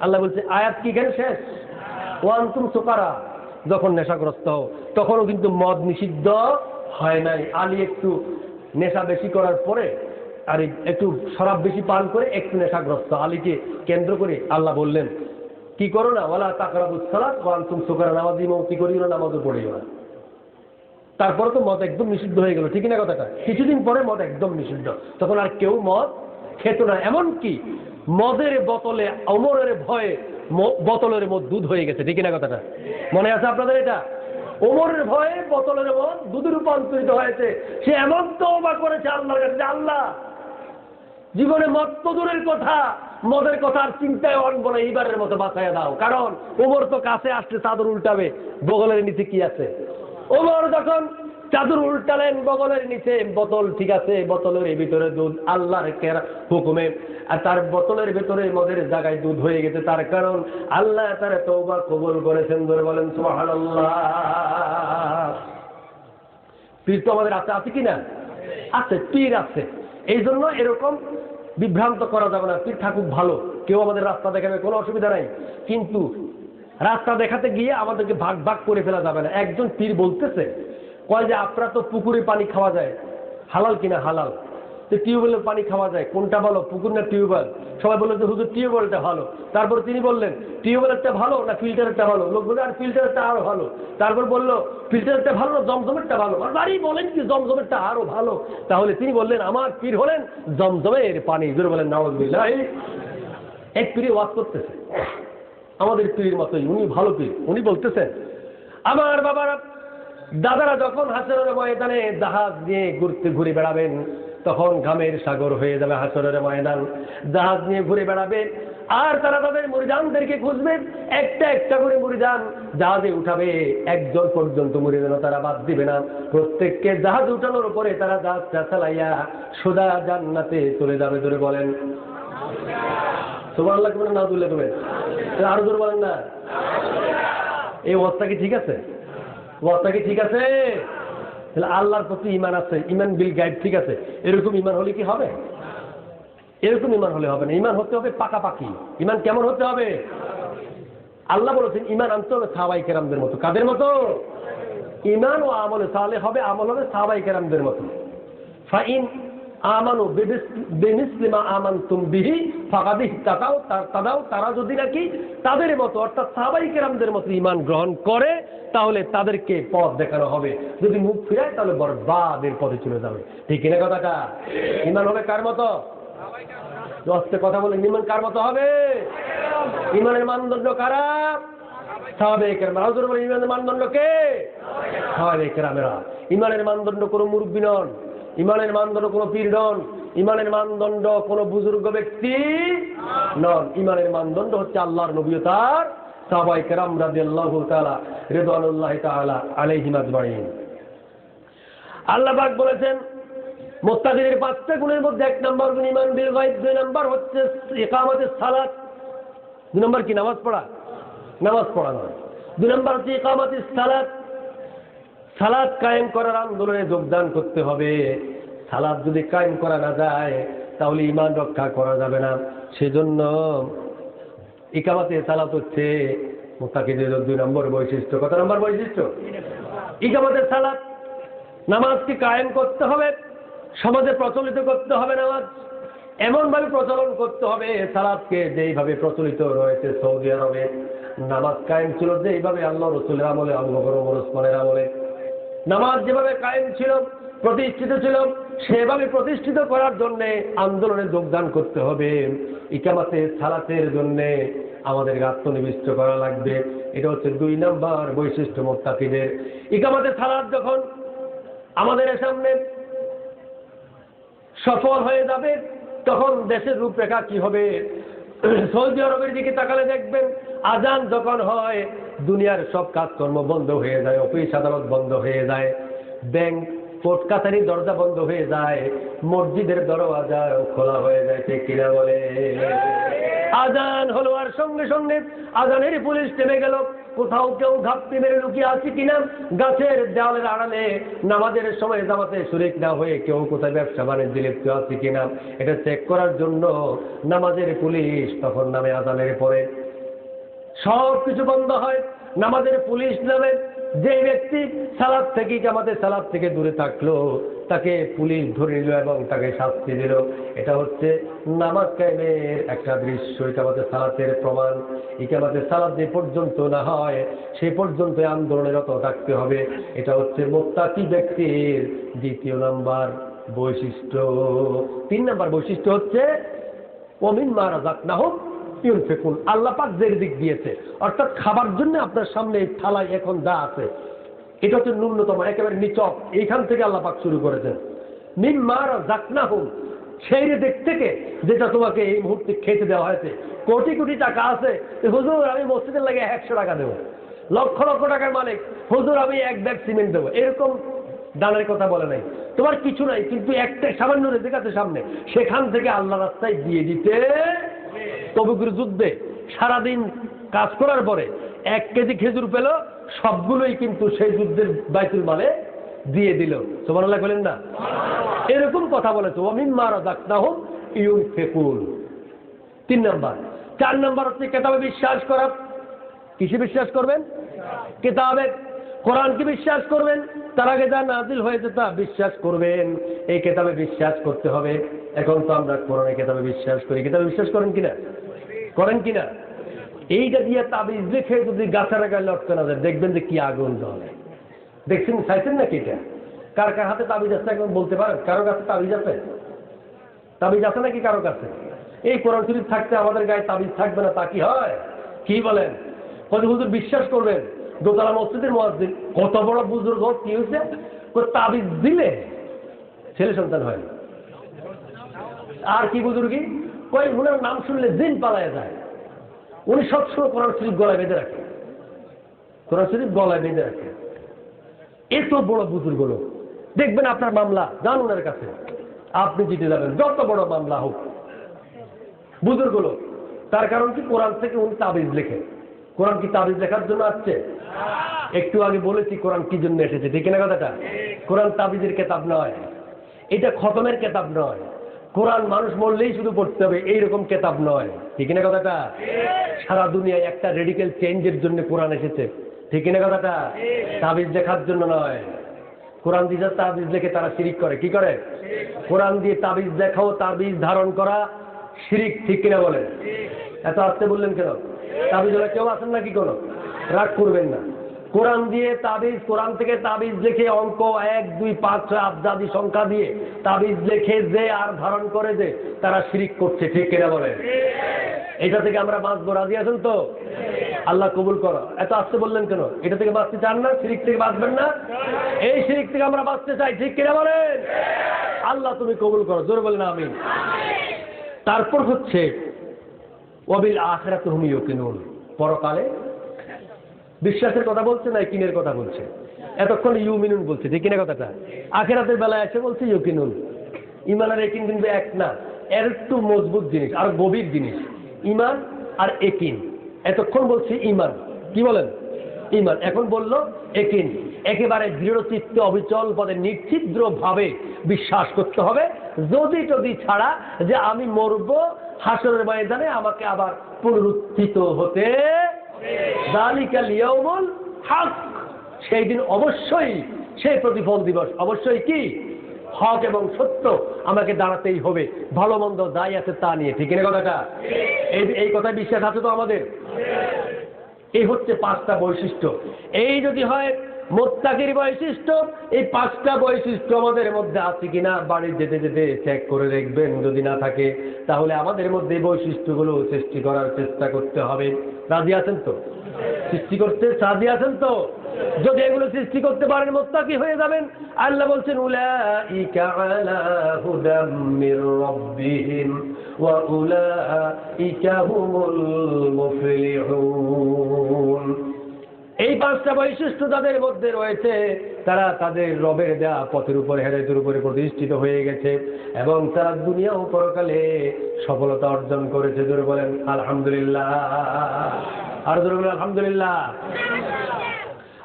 আল্লাহ বলছে, আয়াত কি জ্ঞান শেষ? ওয়ান তুম সুকারা। যখন নেশাগ্রস্ত হও, তখনও কিন্তু মদ নিষিদ্ধ হয় নাই। আলী একটু নেশা বেশি করার পরে, আর একটু শরাব বেশি পান করে একটু নেশাগ্রস্ত। আলীকে কেন্দ্র করে আল্লাহ বললেন, কি করো না? ওলা তাকরাবুস সালাত ওয়ান তুম সুকারা। নামাজ কি করিও না? নামাজও পড়িও না। তারপরে তো মদ একদম নিষিদ্ধ হয়ে গেল। ঠিক না কথাটা? কিছুদিন পরে মদ একদম নিষিদ্ধ। তখন আর কেউ মদ খেত না এমনকি মদের বোতলে, অমরের ভয়ে বোতলের মদ দুধ হয়ে গেছে, ঠিক না কথাটা? মনে আছে আপনাদের এটা? ওমরের ভয়ে বোতলের মদ দুধে রূপান্তরিত হয়েছে। সে এমন তো অবাক করেছে আল্লাহর কাছে আল্লাহ, জীবনে মদ তো দূরের কথা, মদের কথা আর চিন্তায় অনবো না এইবারের মতো বাঁচাইয়া দাও। কারণ, ওমর তো কাছে আসছে, চাদর উল্টাবে, বগলের নিচে কি আছে? ওমর যখন চাদর উল্টালেন, বগলের নিচে বোতল ঠিক আছে, বোতলের ভিতরে দুধ, আল্লাহর হুকুমে। আর তার বোতলের ভিতরে মদের জায়গায় দুধ হয়ে গেছে, তার কারণ আল্লাহ তার তৌবা কবুল করেছেন ধরে বলেন পীর তো আমাদের আছে আছে কি না? আছে, পীর আছে। এই জন্য এরকম বিভ্রান্ত করা যাবে না, পীর ঠাকুর ভালো। কেউ আমাদের রাস্তা দেখাবে, কোনো অসুবিধা নাই। কিন্তু রাস্তা দেখাতে গিয়ে আমাদেরকে ভাগ ভাগ করে ফেলা যাবে না। একজন পীর বলতেছে কয় যে আপনার তো পুকুরে পানি খাওয়া যায়? হালাল কিনা হালাল? তো টিউবওয়েলের পানি খাওয়া যায়, কোনটা ভালো, পুকুর না টিউবওয়েল? সবাই বলল যে, হুজুর, টিউবওয়েলটা ভালো। তারপর তিনি বললেন, টিউবওয়েলেরটা ভালো না ফিল্টারেরটা ভালো? লোক বলে আর ফিল্টারটা আরও ভালো। তারপর বলল, ফিল্টারেরটা ভালো না জমজমেরটা ভালো? আর বাড়ি বলেন কি, জমজমেরটা আরও ভালো। তাহলে তিনি বললেন, আমার পীর হলেন জমজমের পানি। জোরে বলেন নওয়াজ এক পীরে ওয়াজ করতেছে। আমাদের পীরের মতোই উনি ভালো পীর। উনি বলতেছেন, আমার বাবারা দাদারা যখন হাসরের ময়দানে জাহাজ নিয়ে ঘুরতে ঘুরে বেড়াবেন, তখন ঘামের সাগর হয়ে যাবে হাসরের ময়দান। জাহাজ নিয়ে ঘুরে বেড়াবে আর তারা তাদের মুরিদানদেরকে খুঁজবে একটা একটা করে মুরিদান জাহাজে উঠাবে, একজন পর্যন্ত মুরিদান তারা বাদ দিবে না। প্রত্যেককে জাহাজ উঠানোর পরে তারা জাহাজটা চালাইয়া সোজা জান্নাতে চলে যাবে ধরে বলেন। তোমার লাগবে না দুলে লাগবে আরও জোর বলেন না। এই অবস্থা কি ঠিক আছে? অবস্থা কি ঠিক আছে? তাহলে আল্লাহর প্রতি ইমান আছে ইমান বিল গাইড ঠিক আছে। এরকম ইমান হলে কি হবে? এরকম ইমান হলে হবে না। ইমান হতে হবে পাকাপাকি। ইমান কেমন হতে হবে? আল্লাহ বলেছেন ইমান আনতে হবে সাহাবাই কেরামদের মতো। কাদের মতো? ইমান ও আমলে তাহলে হবে, আমল হবে সাহাবাই কেরামদের মতো। ফাইন আমানু বেমিসলিমা আমান তুম বিহি ফাঁকাদি তাকাও তাদাও তারা যদি নাকি তাদের মতো, অর্থাৎ সাহাবাই কেরামদের মতো ইমান গ্রহণ করে, তাহলে তাদেরকে পথ দেখানো হবে। যদি মুখ ফিরায়, তাহলে বরবাদের পথে চলে যাবে। ঠিক কিনা কথাটা ইমান হবে কার মতো? দশটা কথা বলে ইমান কার মতো হবে? ইমানের মানদণ্ড কারা? সাহাবেকের ইমানের মানদণ্ড কে? সাহাবেকেরামেরা ইমানের মানদণ্ড কোনো মুরব্বী নন। ইমানের মানদণ্ড কোনো পীর ইমানের মানদণ্ড কোনো বুজুর্গ ব্যক্তি নন। ইমানের মানদণ্ড হচ্ছে আল্লাহর নবীতার সাহাবাই কেরাম রাজি আল্লাহ তালা রেদানুল্লাহ তালা আলাইহিম আজমাইন। আল্লাহ পাক বলেছেন, মোত্তাকিদের পাঁচটা গুণের মধ্যে এক নম্বর গুণ ইমান বিল গায়ব দুই নম্বর হচ্ছে ইকামতের সালাত। দুই নম্বর কি? নামাজ পড়া? নামাজ পড়া নয়। দুই নম্বর হচ্ছে ইকামতের সালাত। সালাদ কায়েম করার আন্দোলনে যোগদান করতে হবে। সালাদ যদি কায়েম করা না যায়, তাহলে ইমান রক্ষা করা যাবে না। সেজন্য ইকামাতে সালাত হচ্ছে মোত্তাকিদের দুই নম্বর বৈশিষ্ট্য। কত নম্বর বৈশিষ্ট্য? ইকামাতের সালাত নামাজকে কায়েম করতে হবে, সমাজে প্রচলিত করতে হবে নামাজ। এমনভাবে প্রচলন করতে হবে, সালাদকে যেইভাবে প্রচলিত রয়েছে সৌদি আরবে। নামাজ কায়েম ছিল যেইভাবে আল্লাহ রসুলের আমলে আল্লাহর ওসমানের আমলে। নামাজ যেভাবে কায়েম ছিল, প্রতিষ্ঠিত ছিল, সেভাবে প্রতিষ্ঠিত করার জন্য আন্দোলনে যোগদান করতে হবে। ইকামাতে সালাতের জন্য আমাদের আত্মনিবিষ্ট করা লাগবে। এটা হচ্ছে দুই নাম্বার বৈশিষ্ট্য মোত্তাকিদের। ইকামাতে সালাত যখন আমাদের সামনে সফল হয়ে যাবে, তখন দেশের রূপরেখা কি হবে? সৌদি আরবের দিকে তাকালে দেখবেন, আজান যখন হয়, দুনিয়ার সব কাজকর্ম বন্ধ হয়ে যায়, অফিস আদালত বন্ধ হয়ে যায়, ব্যাংক, কোর্ট কাছারির দরজা বন্ধ হয়ে যায়, মসজিদের দরওয়াজা খোলা হয়ে যায় কিনা বলে? আজান হলো আর সঙ্গে সঙ্গে আজানের পুলিশ টেনে গেল কোথাও কেউ ঘাপটি মেরে লুকিয়ে আছে কিনা? গাছের দেওয়ালের আড়ালে নামাজের সময় জামাতে শরিক না হয়ে কেউ কোথায় ব্যবসা বাণিজ্যে লিপ্ত আছে কিনা? এটা চেক করার জন্য নামাজের পুলিশ তখন নামে আদালের পরে। সব কিছু বন্ধ হয়। নামাজের পুলিশ নামে। যে ব্যক্তি সালাদ থেকে জামাতের সালাদ থেকে দূরে থাকল, তাকে পুলিশ ধরে নিল এবং তাকে শাস্তি দিল। এটা হচ্ছে নামাজ কায়েমের একটা দৃশ্য। এটা আমাদের সালাতের প্রমাণ। এটা আমাদের সালাদ যে পর্যন্ত না হয়, সে পর্যন্ত আন্দোলনরত থাকতে হবে। এটা হচ্ছে মোত্তাকি ব্যক্তির দ্বিতীয় নাম্বার বৈশিষ্ট্য। তিন নাম্বার বৈশিষ্ট্য হচ্ছে অমিন মারা যাক না হোক ইউন ফেকুন আল্লাহ পাক দিক দিয়েছে। অর্থাৎ খাবার জন্য আপনার সামনে এই থালায় এখন আছে, এটা হচ্ছে ন্যূনতম, একেবারে নিচক। এইখান থেকে আল্লাহ পাক শুরু করেছেন। মিন মারা যাক না হোক সেই দিক থেকে যেটা তোমাকে এই মুহূর্তে খেতে দেওয়া হয়েছে। কোটি কোটি টাকা আছে হুজুর, আমি মসজিদের লাগে একশো টাকা দেবো। লক্ষ লক্ষ টাকার মালিক। হুজুর, আমি এক ব্যাগ সিমেন্ট দেবো। এরকম দানের কথা বলে নাই। তোমার কিছু নাই, কিন্তু একটা সামান্য রেজেক আছে সামনে। সেখান থেকে আল্লাহ রাস্তায় দিয়ে দিতে তবুকের যুদ্ধে সারাদিন কাজ করার পরে এক কেজি খেজুর পেল, সবগুলোই কিন্তু সেই যুদ্ধের বাইতুল মালে দিয়ে দিল। সোমানাল্লাহ বলেন না? এরকম কথা বলেছে অমিন মারা দাক না হোক ইউন ফেকুল তিন নম্বর। চার নাম্বার হচ্ছে কেতাবে বিশ্বাস করা। কিসে বিশ্বাস করবেন? কেতাবে। কোরআনকে বিশ্বাস করবেন। তার আগে যা নাজিল হয়েছে তা বিশ্বাস করবেন। এই কেতাবে বিশ্বাস করতে হবে। এখন তো আমরা কোরআনে কেতাবে বিশ্বাস করি। কেতাবে বিশ্বাস করেন কিনা? করেন কিনা? এইটা দিয়ে তাবিজ রেখে যদি গাছের গায়ে লটকে না যায় দেখবেন যে কি আগুন জ্বলে। দেখছেন, চাইছেন নাকি এটা? কার কার হাতে তাবিজ আছে একদম বলতে পারেন? কারও কাছে তাবিজ আছে? তাবিজ আছে নাকি কারও কাছে? এই কোরআন শরীফ থাকতে আমাদের গায়ে তাবিজ থাকবে না, তা কি হয়? কি বলেন? কত হুজুর বিশ্বাস করবেন, দোতলা মসজিদের মসজিদ কত বড় বুজুর্গ, কি হয়েছে? তাবিজ দিলে ছেলে সন্তান হয় আর কি বুজুর্গি? কই উনার নাম শুনলে দিন পালায় যায়। উনি সবসময় কোরআন শরীফ গলায় বেঁধে রাখে। কোরআন শরীফ গলায় বেঁধে রাখে। এত বড় বুজুর্গ লোক। দেখবেন আপনার মামলা যান ওনার কাছে। আপনি জিতে যাবেন, যত বড় মামলা হোক। বুজুর্গ লোক, তার কারণ কি? কোরআন থেকে উনি তাবিজ লেখে। কোরআন কি তাবিজ লেখার জন্য আসছে? একটু আগে বলেছি কোরআন কি জন্য এসেছে। ঠিক না কথাটা? কোরআন তাবিজের কেতাব নয়। এটা খতমের কেতাব নয়। কোরআন মানুষ মরলেই শুধু পড়তে হবে, এইরকম কেতাব নয়। ঠিক না কথাটা? সারা দুনিয়ায় একটা রেডিক্যাল চেঞ্জের জন্য কোরআন এসেছে। ঠিক না কথাটা? তাবিজ লেখার জন্য নয়। কোরআন দিয়ে তাবিজ লেখে তারা শিরিক করে। কি করে? কোরআন দিয়ে তাবিজ দেখাও, তাবিজ ধারণ করা শিরিক, ঠিক কিনা বলেন? এত আসতে বললেন কেন? তাবিজ কেউ আছেন নাকি কোনো? রাগ করবেন না। কোরআন দিয়ে তাবিজ, কোরআন থেকে তাবিজ লিখে অঙ্ক এক, দুই, পাঁচ, ছয় আবজাদি সংখ্যা দিয়ে তাবিজ লিখে যে আর ধারণ করে যে, তারা শিরিক করছে, ঠিক কিনা বলেন? এটা থেকে আমরা বাঁচবো, রাজি আছেন তো? আল্লাহ কবুল করো। এত আসতে বললেন কেন? এটা থেকে বাঁচতে চান না? শিরিক থেকে বাঁচবেন না? এই শিরিক থেকে আমরা বাঁচতে চাই, ঠিক কিনা বলেন? আল্লাহ তুমি কবুল করো, জোর বলেন আমি তারপর হচ্ছে অবিল আখরাত হুম ইউকিনুন। পরকালে বিশ্বাসের কথা বলছে না কিনের কথা বলছে? এতক্ষণ ইউমিনুন বলছে ঠিক কিনা কথাটা? আখেরাতের বেলায় এসে বলছে ইউকিনুন। ইমান আর একিন কিন্তু এক না, এর একটু মজবুত জিনিস, আর গভীর জিনিস। ইমান আর একিন। এতক্ষণ বলছে ইমান। কি বলেন? ইমান। এখন বলল একিন। একেবারে দৃঢ় চিত্তে অবিচল পদে নিশ্চিদ্র ভাবে বিশ্বাস করতে হবে। যদি যদি ছাড়া যে আমি মরব হাসরের ময়দানে আমাকে আবার পুনরুত্থিত হতে হক। সেই দিন অবশ্যই সেই প্রতিফল দিবস। অবশ্যই কি? হক এবং সত্য আমাকে দাঁড়াতেই হবে। ভালো মন্দ যাই আছে তা নিয়ে। ঠিক না কথাটা? এই এই কথায় বিশ্বাস আছে তো আমাদের? এই হচ্ছে পাঁচটা বৈশিষ্ট্য। এই যদি হয় মোত্তাকির বৈশিষ্ট্য, এই পাঁচটা বৈশিষ্ট্য আমাদের মধ্যে আছে কিনা বাড়ি যেতে যেতে চেক করে দেখবেন। যদি না থাকে, তাহলে আমাদের মধ্যে বৈশিষ্ট্যগুলো সৃষ্টি করার চেষ্টা করতে হবে। রাজি আছেন তো? সৃষ্টি করতে রাজি আছেন তো? যদি এগুলো সৃষ্টি করতে পারেন মোত্তাকি হয়ে যাবেন। আল্লাহ বলছেন এই পাঁচটা বৈশিষ্ট্য তাদের মধ্যে রয়েছে। তারা তাদের রবের দেয়া পথের উপর, হেদায়তের উপরে প্রতিষ্ঠিত হয়ে গেছে এবং তারা দুনিয়া ও পরকালে সফলতা অর্জন করেছে। ধরে বলেন, আলহামদুলিল্লাহ। আর ধরে বলেন, আলহামদুলিল্লাহ।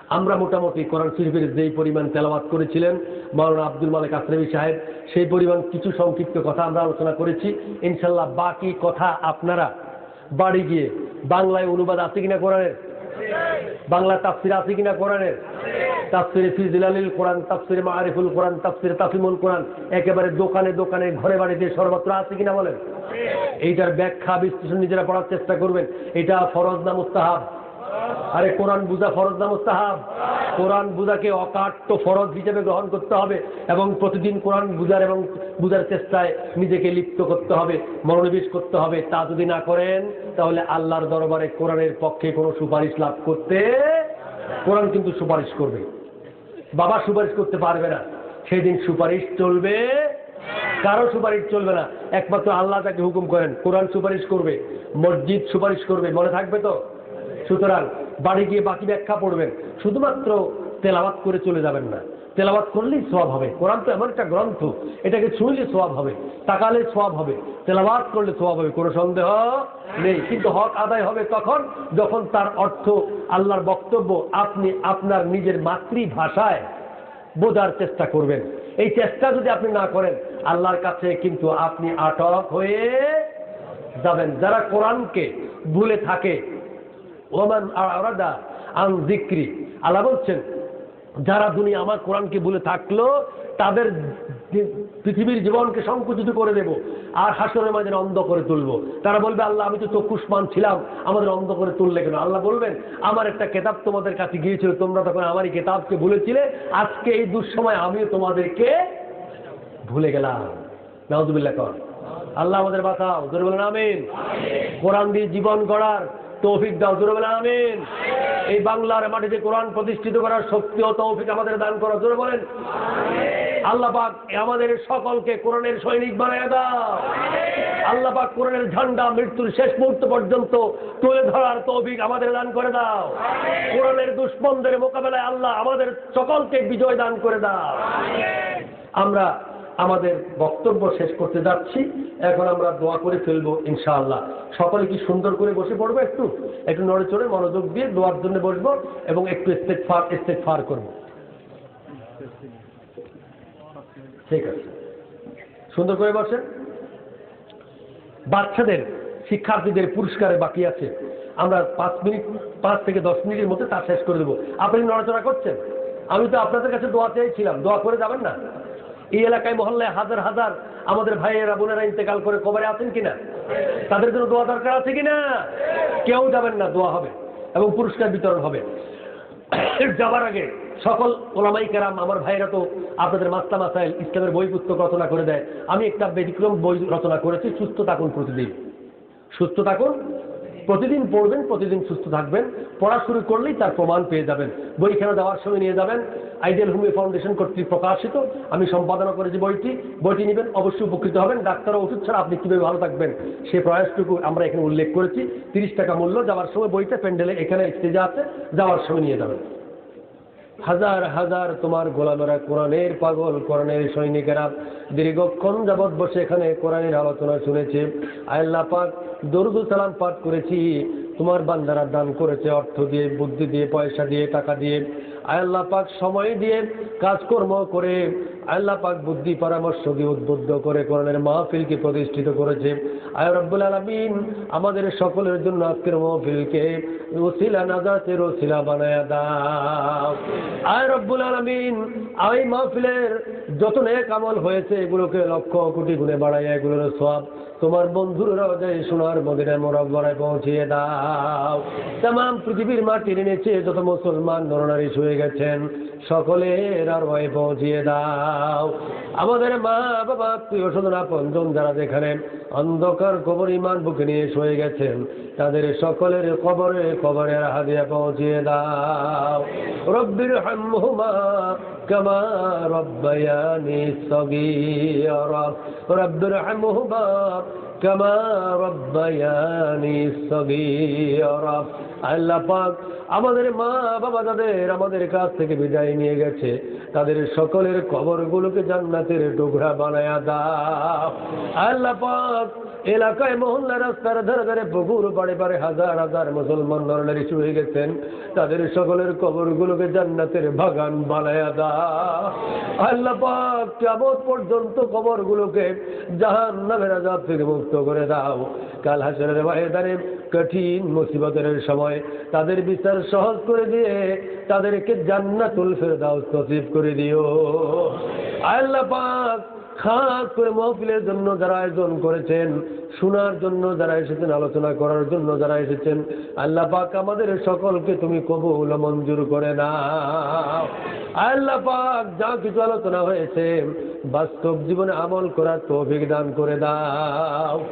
আমরা মোটামুটি কোরআন শরীফের যেই পরিমাণ তেলাওয়াত করেছিলেন, মাওলানা আব্দুল মালিক আসলামী সাহেব, সেই পরিমাণ কিছু সংক্ষিপ্ত কথা আমরা আলোচনা করেছি। ইনশাল্লাহ বাকি কথা আপনারা বাড়ি গিয়ে বাংলায় অনুবাদ আছে কিনা কোরআনের? বাংলা তাফসির আছে কিনা কোরআনের? তাফসিরে ফিজিলালিল কোরআন, তাফসিরে মারিফুল কোরআন, তাফসিরে তাফিমুল কোরআন, একেবারে দোকানে দোকানে, ঘরে বাড়িতে সর্বত্র আছে কিনা বলেন? এইটার ব্যাখ্যা বিশ্লেষণ নিজেরা পড়ার চেষ্টা করবেন। এটা ফরজ না মুস্তাহাব? আরে কোরআন বুঝা ফরজ না মুস্তাহাব? কোরআন বুঝাকে অকাট্য ফরজ হিসেবে গ্রহণ করতে হবে এবং প্রতিদিন কোরআন বুঝার এবং বুঝার চেষ্টায় নিজেকে লিপ্ত করতে হবে, মনোনিবেশ করতে হবে। তা যদি না করেন, তাহলে আল্লাহর দরবারে কোরআনের পক্ষে কোনো সুপারিশ লাভ করতে, কোরআন কিন্তু সুপারিশ করবে। বাবা সুপারিশ করতে পারবে না। সেদিন সুপারিশ চলবে। কারও সুপারিশ চলবে না। একমাত্র আল্লাহ তাকে হুকুম করেন, কোরআন সুপারিশ করবে, মসজিদ সুপারিশ করবে। মনে থাকবে তো? সুতরাং বাড়ি গিয়ে বাকি ব্যাখ্যা পড়বেন। শুধুমাত্র তেলাওয়াত করে চলে যাবেন না। তেলাওয়াত করলেই সোয়াব হবে। কোরআন তো এমন একটা গ্রন্থ, এটাকে ছুঁইলে সোয়াব হবে, তাকালে সোয়াব হবে। তেলাওয়াত করলে সোয়াব হবে, কোনো সন্দেহ নেই। কিন্তু হক আদায় হবে তখন, যখন তার অর্থ, আল্লাহর বক্তব্য আপনি আপনার নিজের মাতৃভাষায় বোঝার চেষ্টা করবেন। এই চেষ্টা যদি আপনি না করেন, আল্লাহর কাছে কিন্তু আপনি আটক হয়ে যাবেন। যারা কোরআনকে ভুলে থাকে ওমান আরাদা আন জিক্রি আল্লাহ বলছেন যারা দুনিয়া আমার কোরআনকে ভুলে থাকল তাদের পৃথিবীর জীবনকে সংকুচিত করে দেব আর হাসরের মাঝে অন্ধ করে তুলব। তারা বলবে আল্লাহ আমি তো চক্ষুষ্মান ছিলাম আমাদের অন্ধ করে তুললে কেন? আল্লাহ বলবেন আমার একটা কেতাব তোমাদের কাছে গিয়েছিল তোমরা তখন আমারই কেতাবকে ভুলেছিলে আজকে এই দুঃসময় আমিও তোমাদেরকে ভুলে গেলাম। নাউজুবিল্লাহ কর। আল্লাহ আমাদের বাঁচাও। জোরে বলেন আমিন। কোরআন দিয়ে জীবন গড়ার তৌফিক দাও, জোরে বলেন আমিন। এই বাংলার মাটিতে কোরআন প্রতিষ্ঠিত করার শক্তি ও তৌফিক আমাদের দান করো, জোরে বলেন। আল্লাহ পাক আমাদের সকলকে কোরআনের সৈনিক বানায় দাও। আল্লাহ পাক কোরআনের ঝান্ডা মৃত্যুর শেষ মুহূর্ত পর্যন্ত তুলে ধরার তৌফিক আমাদের দান করে দাও। কোরআনের দুশ্মনদের মোকাবেলায় আল্লাহ আমাদের সকলকে বিজয় দান করে দাও। আমরা আমাদের বক্তব্য শেষ করতে যাচ্ছি। এখন আমরা দোয়া করে ফেলব ইনশাআল্লাহ। সকলে কি সুন্দর করে বসে পড়ব একটু? একটু নড়ে চড়ে মনোযোগ দিয়ে দোয়ার জন্য বসবো এবং একটু স্টেক ফার স্টেক ফার করব। ঠিক আছে। সুন্দর করে বসেন। বাচ্চাদের, শিক্ষার্থীদের পুরস্কারে বাকি আছে। আমরা পাঁচ মিনিট, পাঁচ থেকে দশ মিনিটের মধ্যে তা শেষ করে দেবো। আপনি নড়াচড়া করছেন? আমি তো আপনাদের কাছে দোয়া চেয়েছিলাম। দোয়া করে যাবেন না? এই এলাকায় মহল্লায় হাজার হাজার আমাদের ভাইয়েরা, বোনেরা ইন্তেকাল করে কবরে আছেন কিনা? তাদের জন্য দোয়া দরকার আছে কিনা? কেউ যাবেন না, দোয়া হবে এবং পুরস্কার বিতরণ হবে। যাবার আগে সকল ওলামাই কেরাম, আমার ভাইরা তো আপনাদের মাস্তা মাসাইল ইসলামের বই পুস্তক রচনা করে দেয়। আমি একটা ব্যতিক্রম বই রচনা করেছি, সুস্থ থাকুন প্রতিদিন। সুস্থ থাকুন প্রতিদিন পড়বেন, প্রতিদিন সুস্থ থাকবেন। পড়া শুরু করলেই তার প্রমাণ পেয়ে যাবেন। বইখানা দেওয়ার সময় নিয়ে যাবেন। আইডিয়াল হোমিও ফাউন্ডেশন কর্তৃক প্রকাশিত। আমি সম্পাদনা করেছি বইটি। বইটি নেবেন, অবশ্যই উপকৃত হবেন। ডাক্তার ওষুধ ছাড়া আপনি কীভাবে ভালো থাকবেন সে প্রয়াসটুকু আমরা এখানে উল্লেখ করেছি। তিরিশ টাকা মূল্য। যাওয়ার সময় বইটা প্যান্ডেলে এখানে স্টেজে আছে। যাওয়ার সময় নিয়ে যাবেন। হাজার হাজার তোমার গোলামেরা কোরআনের পাগল, কোরআনের সৈনিকেরা দীর্ঘক্ষণ যাবৎ বসে এখানে কোরআনের আলোচনা শুনেছে। আল্লাহ পাক দরুদ সালাম পাঠ করেছি, তোমার বান্দারা দান করেছে, অর্থ দিয়ে, বুদ্ধি দিয়ে, পয়সা দিয়ে, টাকা দিয়ে। আল্লাহ পাক সময় দিয়ে কাজকর্ম করে আল্লাহ পাক বুদ্ধি, পরামর্শ দিয়ে উদ্বুদ্ধ করে কোরআনের মাহফিলকে প্রতিষ্ঠিত করেছে। আয় রব্বুল আলমিন, আমাদের সকলের জন্য আজকের মাহফিলকে ওসিলা নাজাতের ওসিলা বানায় দাও। আয় রব্বুল আলমিন এই মাহফিলের যত নেক আমল হয়েছে, এগুলোকে লক্ষ কোটি গুণে বাড়াইয়া এগুলোর সব তোমার বন্ধুরা যায় সোনার মদিনায় মোরব্বরায় পৌঁছিয়ে দাও তাম পৃথিবীর মাটির নিচে যত মুসলমান নরনারী শুয়ে গেছেন সকলের আর ভয়ে পৌঁছিয়ে দাও আমাদের মা বাবা প্রিয় স্বজন আপনজন যারা যেখানে অন্ধকার কবর ইমান বুকে নিয়ে শুয়ে গেছেন তাদের সকলের কবরে কবরে হাদিয়া পৌঁছিয়ে দাও রব্বির হামহুমা كما ربياني صغيرا رب ارحمهما আমাদের মা বাবা যাদের আমাদের কাছ থেকে বিদায় নিয়ে গেছে, তাদের সকলের কবরগুলোকে জান্নাতের টুকরা বানায় দাও। আল্লাহ পাক এলাকায় মহল্লা রাস্তার ধারে ধারে পুকুর পাড়ে পাড়ে হাজার হাজার মুসলমান ধরনের ইস্যু হয়ে গেছেন, তাদের সকলের কবরগুলোকে জান্নাতের বাগান বানায় দা আল্লাহ পাক কেমন পর্যন্ত কবরগুলোকে জাহান নামের আজাদ থেকে মুক্ত করে দাও। কাল হাসরের ময়দানে কঠিন মুসিবতের সময় তাদের বিচার সহজ করে দিয়ে তাদেরকে জান্নাতুল ফেরদাউস নসিব করে দিও। আল্লাহ পাক খাস করে মহফিলের জন্য যারা আয়োজন করেছেন, শোনার জন্য যারা এসেছেন, আলোচনা করার জন্য যারা এসেছেন, আল্লাহ পাক আমাদের সকলকে তুমি কবুল মঞ্জুর করে না আল্লাহ পাক যা কিছু আলোচনা হয়েছে, বাস্তব জীবনে আমল করার তৌফিক দান করে দাও।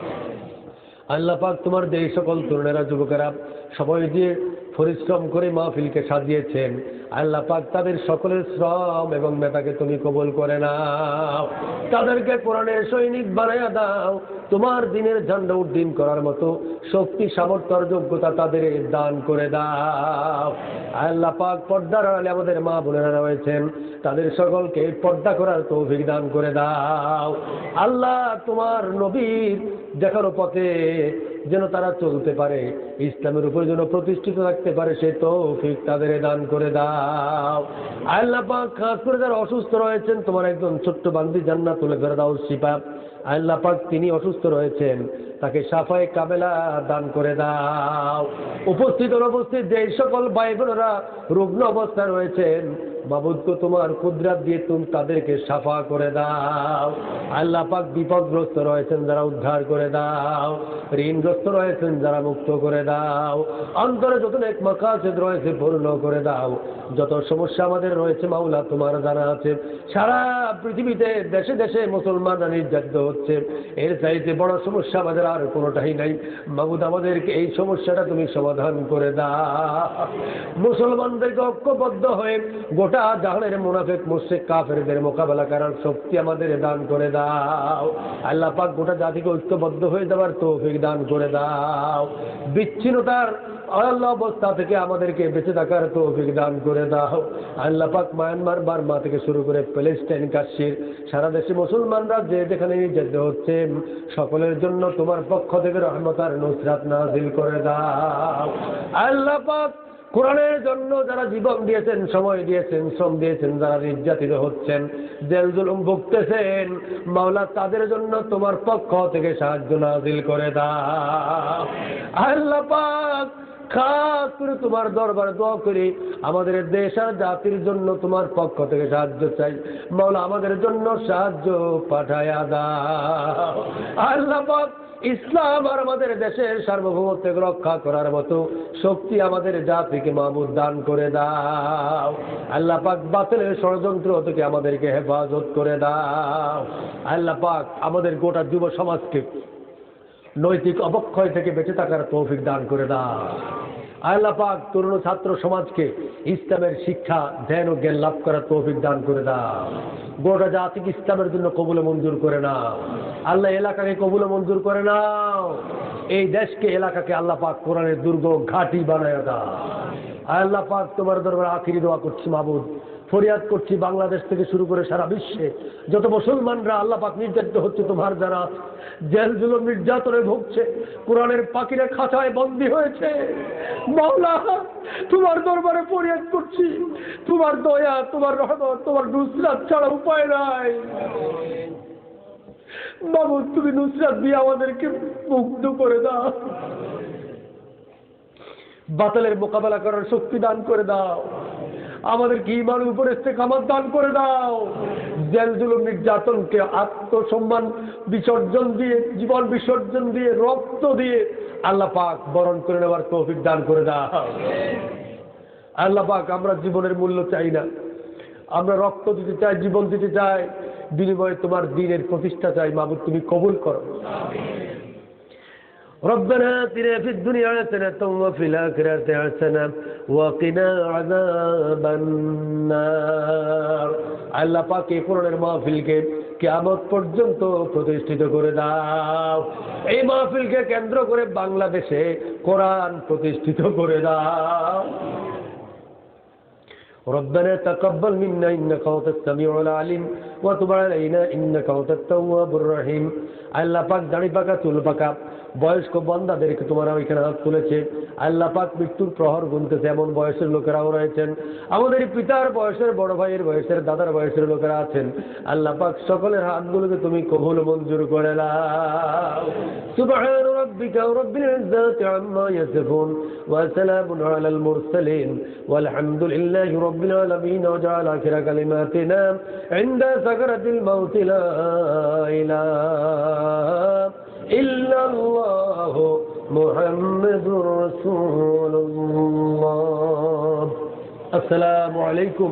আল্লাহ পাক তোমার যে সকল তরুণেরা, যুবকেরা, সবাই যে পরিশ্রম করে মাহফিলকে সাজিয়েছেন। আল্লাহ পাক তাদের সকলের শ্রম এবং মেধাকে তুমি কবল করে নাও। তাদেরকে কোরআনের সৈনিক বানাইয়া দাও। তোমার দিনের ঝান্ডা উদ্দিন করার মতো শক্তি, সামর্থ্য আর যোগ্যতা তাদের দান করে দাও। আল্লাহ পাক পর্দার আড়ালে আমাদের মা বোনেরা রয়েছেন। তাদের সকলকে পর্দা করার তৌফিক দান করে দাও। আল্লাহ তোমার নবীর দেখানো পথে যেন তারা চলতে পারে। ইসলামের উপরে যেন প্রতিষ্ঠিত থাকতে পারে, সে তৌফিক তাদের দান করে দাও। আল্লাহ পাক খাস করে যারা অসুস্থ রয়েছেন, তোমার একজন ছোট্ট বান্দি জান্নাত তুলে ফেরে দাও শিপা আল্লাহ পাক তিনি অসুস্থ রয়েছেন, তাকে সাফাই কাবেলা দান করে দাও। উপস্থিত অনুপস্থিত যে সকল ভাই বোনেরা রুগ্ন অবস্থায় রয়েছেন বাবুদকে তোমার কুদরাত দিয়ে তুমি তাদেরকে সাফা করে দাও। আল্লাহ পাক বিপদগ্রস্ত রয়েছেন, যারা উদ্ধার করে দাও। ঋণগ্রস্ত রয়েছেন, যারা মুক্ত করে দাও। অন্তরে যত এক মাকাসেদ রয়েছে, পূর্ণ করে দাও। যত সমস্যা আমাদের রয়েছে, মাওলা তোমার জানা আছে। সারা পৃথিবীতে দেশে দেশে মুসলমানরা নির্যাতিত হচ্ছে। এর চাইতে বড় সমস্যা আমাদের আর কোনোটাই নাই। মাবুদ, আমাদেরকে এই সমস্যাটা তুমি সমাধান করে দাও। মুসলমানদেরকে ঐক্যবদ্ধ হয়ে গোটা জাহানের মুনাফেক মুশেক কাফেরদের মোকাবেলা করার শক্তি আমাদের দান করে দাও। আল্লাহ পাক গোটা জাতিকে ঐক্যবদ্ধ হয়ে যাওয়ার তৌফিক দান করে দাও। বিচ্ছিন্নতার আল্লাহ অবস্থা থেকে আমাদেরকে বেঁচে থাকার তৌফিক দান করে দাও। আল্লাহ পাক মায়ানমার বার্মা থেকে শুরু করে প্যালেস্টাইন, কাশ্মীর, সারা দেশে মুসলমানরা যে যেখানে যেতে হচ্ছে, সকলের জন্য তোমার পক্ষ থেকে রহমতার নুসরাত নাজিল করে দাও। আল্লাহ পাক কোরআনের জন্য যারা জীবন দিয়েছেন, সময় দিয়েছেন, শ্রম দিয়েছেন, যারা নির্যাতিত হচ্ছেন, জেল জুলুম ভুগতেছেন, মাওলা তাদের জন্য তোমার পক্ষ থেকে সাহায্য নাজিল করে দা আল্লাহ পাক খাস করে তোমার দরবারে দোয়া করি, আমাদের দেশ আর জাতির জন্য তোমার পক্ষ থেকে সাহায্য চাই। মাওলা, আমাদের জন্য সাহায্য পাঠায়া দাও। আল্লাহ ইসলাম আর আমাদের দেশের সার্বভৌমত্বকে রক্ষা করার মতো শক্তি আমাদের জাতিকে মাহমুদ দান করে দাও। আল্লাহ পাক বাতিলের ষড়যন্ত্র থেকে আমাদেরকে হেফাজত করে দাও। আল্লাহ পাক আমাদের গোটা যুব সমাজকে নৈতিক অবক্ষয় থেকে বেঁচে থাকার তৌফিক দান করে দাও। আল্লাহ পাক তরুণ ছাত্র সমাজকে ইসলামের শিক্ষা, ধ্যান ও জ্ঞান লাভ করার তৌফিক দান করে দাও। গোটা জাতিকে ইসলামের জন্য কবুলে মঞ্জুর করে না আল্লাহ এলাকাকে কবুলে মঞ্জুর করে নাও। এই দেশকে, এলাকাকে আল্লাহ পাক কোরআনের দুর্গ ঘাটি বানায় দাও। আল্লাহ পাক তোমার দরবার আখিরি দোয়া করছি মাহবুদ ফরিয়াদ করছি বাংলাদেশ থেকে শুরু করে সারা বিশ্বে। যত মুসলমানরা আল্লাহ পাক নির্যাতিত হচ্ছে তোমার যারা জেল জুলুম নির্যাতনে ভুগছে, কোরআনের পাখিরা খাঁচায় বন্দী হয়েছে। মাওলা, তোমার দরবারে ফরিয়াদ করছি। তোমার দয়া, তোমার রহমত, তোমার নুসরাত ছাড়া উপায় নাই। বাবু তুমি নুসরাত দিয়ে আমাদেরকে মুগ্ধ করে দাও। বাতালের মোকাবেলা করার শক্তি দান করে দাও। আমাদেরকে ইমানের উপরে কামাত দান করে দাও? জেল জুলুম নির্যাতনকে আত্মসম্মান, বিসর্জন দিয়ে, জীবন বিসর্জন দিয়ে, রক্ত দিয়ে আল্লাহ পাক বরণ করে নেওয়ার তৌফিক দান করে দাও। আল্লাহ পাক আমরা জীবনের মূল্য চাই না। আমরা রক্ত দিতে চাই, জীবন দিতে চাই। বিনিময়ে তোমার দিনের প্রতিষ্ঠা চাই। মাবুদ তুমি কবুল করো। ربنا آتنا في الدنيا حسنة وفي الآخرة حسنة وقنا عذاب النار আল্লাহ পাক এই কোরআনের মাহফিলকে কিয়ামত পর্যন্ত প্রতিষ্ঠিত করে দাও এই মাহফিলকে কেন্দ্র করে বাংলাদেশে কোরআন প্রতিষ্ঠিত করে দাও ربنا تقبل منا إنك أنت السميع العليم وتب علينا إنك أنت التواب الرحيم আল্লাহ পাক দাড়ি পাকা চুল পাকা বয়স্ক বন্দাদেরকে তোমার ওইখানে হাত তুলেছে আল্লাহ পাক মৃত্যুর প্রহর গুনতেছে এমন বয়সের লোকেরাও রয়েছেন আমাদের পিতার বয়সের বড় ভাইয়ের বয়সের দাদার বয়সের লোকেরা আছেন আল্লাহ পাক সকলের হাতগুলোকে তুমি কবুল মঞ্জুর করে নাও সুবহান রাব্বিকা রাব্বিল ইজ্জাতি আম্মা ইয়াসিফুন ওয়া সালামুন আলাল মুরসালিন والحمد لله رب العالمين وجعل آخر كلماتنا عند سكرة الموت لا إله إلا الله محمد رسول الله. السلام عليكم.